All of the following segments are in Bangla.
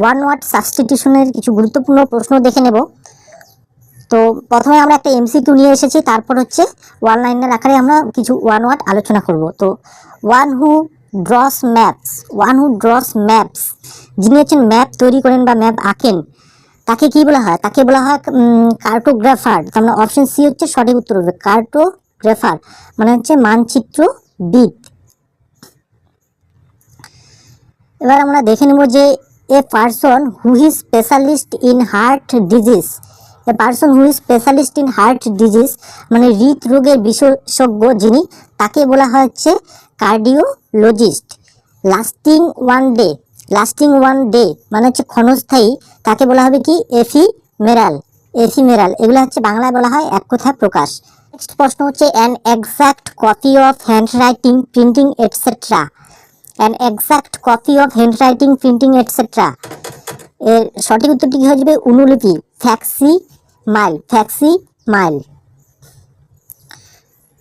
ওয়ান ওয়ার্ড সাবস্টিটিউশনের কিছু গুরুত্বপূর্ণ প্রশ্ন দেখে নেব। তো প্রথমে আমরা একটা এমসিকিউ নিয়ে এসেছি, তারপর হচ্ছে ওয়ান লাইনের আকারে আমরা কিছু ওয়ান ওয়ার্ড আলোচনা করব। তো one who draws maps, one who draws maps, যিনি হচ্ছেন ম্যাপ তৈরি করেন বা ম্যাপ আঁকেন, তাকে কি বলা হয়? তাকে বলা হয় কার্টোগ্রাফার, তার মানে অপশন সি হচ্ছে সঠিক উত্তর হবে, কার্টোগ্রাফার মানে হচ্ছে মানচিত্র মানচিত্রবিদ এবার আমরা দেখে নেব যে a person is specialist in heart disease a person who is specialist in heart disease মানে হৃদরোগের বিশেষজ্ঞ যিনি, তাকে বলা হচ্ছে cardiologist lasting one day lasting one day মানে হচ্ছে ক্ষণস্থায়ী, তাকে বলা হবে কি? এফিমেরাল এফিমেরাল এগুলো হচ্ছে বাংলায় বলা হয় এক কথায় প্রকাশ। নেক্সট প্রশ্ন হচ্ছে an exact copy of hand writing printing etcetera an exact copy of hand writing printing etcetera এর সঠিক উত্তরটি কি হয়ে অনুলিপি। Facsimile. Facsimile.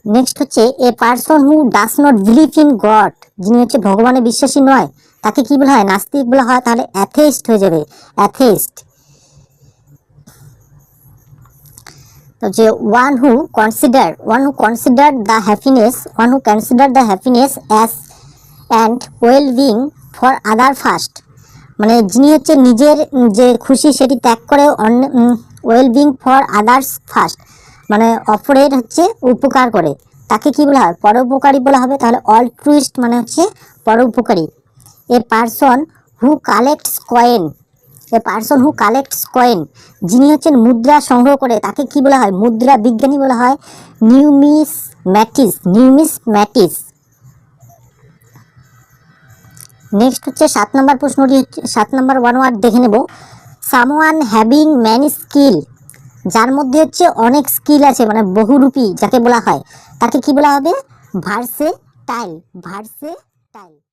Next হচ্ছে, a person who does not believe in God, যিনি হচ্ছে ভগবানে বিশ্বাসী নয়, তাকে কি বলা হয়? নাস্তিক বলা হয়, তাহলে অ্যাথেইস্ট হয়ে যাবে। অ্যাথেইস্ট। তো যে one who consider one who consider the happiness one who consider the happiness as and well being for other first মানে যিনি হচ্ছে নিজের যে খুশি সেটি ত্যাগ করে অন্য well being for others first মানে অপরের হচ্ছে উপকার করে। তাকে কি বলা হয়? পরোপকারী বলা হবে। তাহলে অলট্রুইস্ট মানে হচ্ছে পরোপকারী। A person who collects coin a person who collects coin যিনি হচ্ছেন মুদ্রা সংগ্রহ করে, তাকে কি বলা হয়? মুদ্রা বিজ্ঞানী বলা হয়। নিউমিস ম্যাটিস। নিউমিস ম্যাটিস। নেক্সট হচ্ছে সাত নম্বর প্রশ্নটি হচ্ছে, সাত নম্বর ওয়ান ওয়ার্ড দেখে নেব। সামওয়ান হ্যাভিং ম্যানি স্কিল যার মধ্যে হচ্ছে অনেক স্কিল আছে মানে বহুরূপী যাকে বলা হয়, তাকে কি বলা হবে? ভার্সে টাইল ভার্সে টাইল